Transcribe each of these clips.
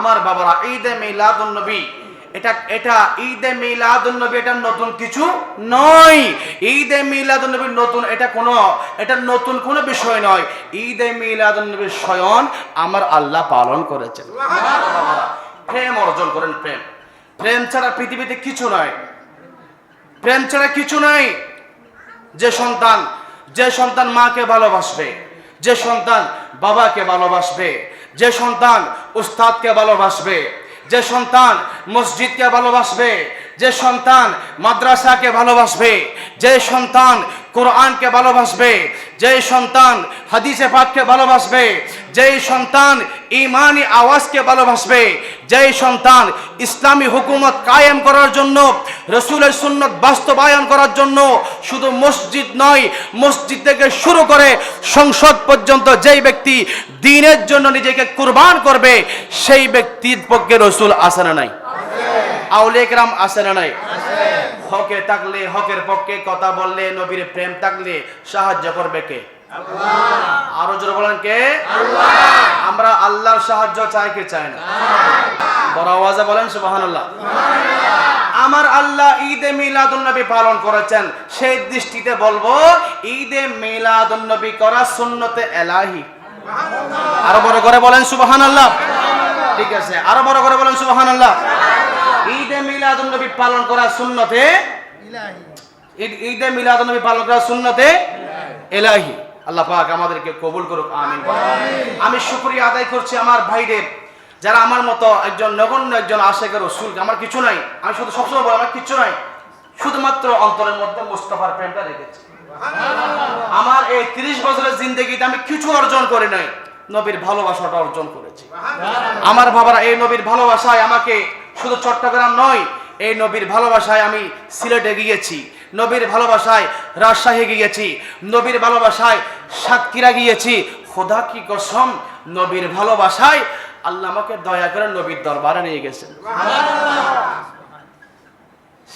আমার বাবারা, ঈদে মিলাদুন নবী। এটা এটা ঈদে মিলাদুন নবী, এটা নতুন কিছু নয়। ঈদে মিলাদুন নবী নতুন, এটা কোনো, এটা নতুন কোনো বিষয় নয়। ঈদে মিলাদুন নবী স্বয়ং আমার আল্লাহ পালন করেছেন। প্রেম অর্জন করেন, প্রেম। প্রেম ছাড়া পৃথিবীতে কিছু নয় প্রেম ছাড়া কিছু নাই। যে সন্তান যে সন্তান মাকে ভালোবাসবে যে সন্তান বাবাকে ভালোবাসবে, যে সন্তান উস্তাদকে ভালোবাসবে, যে সন্তান মসজিদকে ভালোবাসবে, যে সন্তান মাদ্রাসাকে ভালোবাসবে, যে সন্তান কোরআনকে ভালোবাসবে যে সন্তান হাদিসে পাককে ভালোবাসবে, যেই সন্তান ইমানি আওয়াজকে ভালোবাসবে, যেই সন্তান ইসলামী হুকুমত কায়েম করার জন্য, রসুলের সুন্নত বাস্তবায়ন করার জন্য শুধু মসজিদ নয়, মসজিদ থেকে শুরু করে সংসদ পর্যন্ত যেই ব্যক্তি দিনের জন্য নিজেকে কুরবান করবে, সেই ব্যক্তির পক্ষে রসুল আসে না নাই? আউলেকরাম আসে না নাই? হকে থাকলে হকের পক্ষে কথা বললে নবীর প্রেম থাকলে সাহায্য করবে কে? আরও জোরে বলেন কে? আমরা আল্লাহর সাহায্য চাই কে চাই না? বড় আওয়াজে বলেন সুবহানাল্লাহ। আমার আল্লাহ ঈদে মিলাদুন নবী পালন করেছেন। সেই দৃষ্টিতে বলব ঈদে মিলাদুন নবী করা সুন্নতে এলাহি। আরও বড় করে বলেন সুবহানাল্লাহ। ঠিক আছে আরও বড় করে বলেন সুবহানাল্লাহ। ঈদে মিলাদুন নবী পালন করা সুন্নতে? ঈদ- ঈদে মিলাদুন নবী পালন করা সুন্নতে? এলাহি আল্লাহ পাক আমাদেরকে কবুল করুক আমিন আমি শুকরিয়া আদায় করছি আমার ভাইদের যারা আমার মতো একজন নগণ্য একজন আশেকের রসুল আমার কিছু নাই। আমি শুধু সবসময় বলি আমার কিছু নাই। শুধুমাত্র অন্তরের মধ্যে মুস্তফার প্রেমটা রেখেছি। আমার এই তিরিশ বছরের জিন্দগিতে আমি কিছু অর্জন করি নাই। নবীর ভালোবাসাটা অর্জন করেছি। আমার বাবারা এই নবীর ভালোবাসায় আমাকে শুধু চট্টগ্রাম নয়, এই নবীর ভালোবাসায় আমি সিলেটে গিয়েছি, নবীর ভালোবাসায় রাজশাহী গিয়েছি, নবীর ভালোবাসায় সাতক্ষীরা গিয়েছি। খোদা কি কসম, নবীর ভালোবাসায় আল্লাহ আমাকে দয়া করে নবীর দরবারে নিয়ে গেছেন।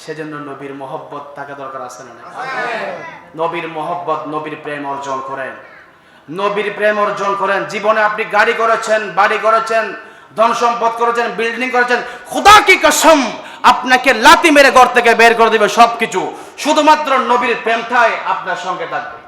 সেজন্য নবীর মহব্বত তাকে দরকার আছে না নবীর মহব্বত নবীর প্রেম অর্জন করেন। নবীর প্রেম অর্জন করেন। জীবনে আপনি গাড়ি করেছেন, বাড়ি করেছেন ধন সম্পদ করেছেন বিল্ডিং করেছেন, খুদা কি কসম, আপনাকে লাতি মেরে ঘর থেকে বের করে দিবে সবকিছু। শুধুমাত্র নবীর প্রেমটাই আপনার সঙ্গে থাকবে।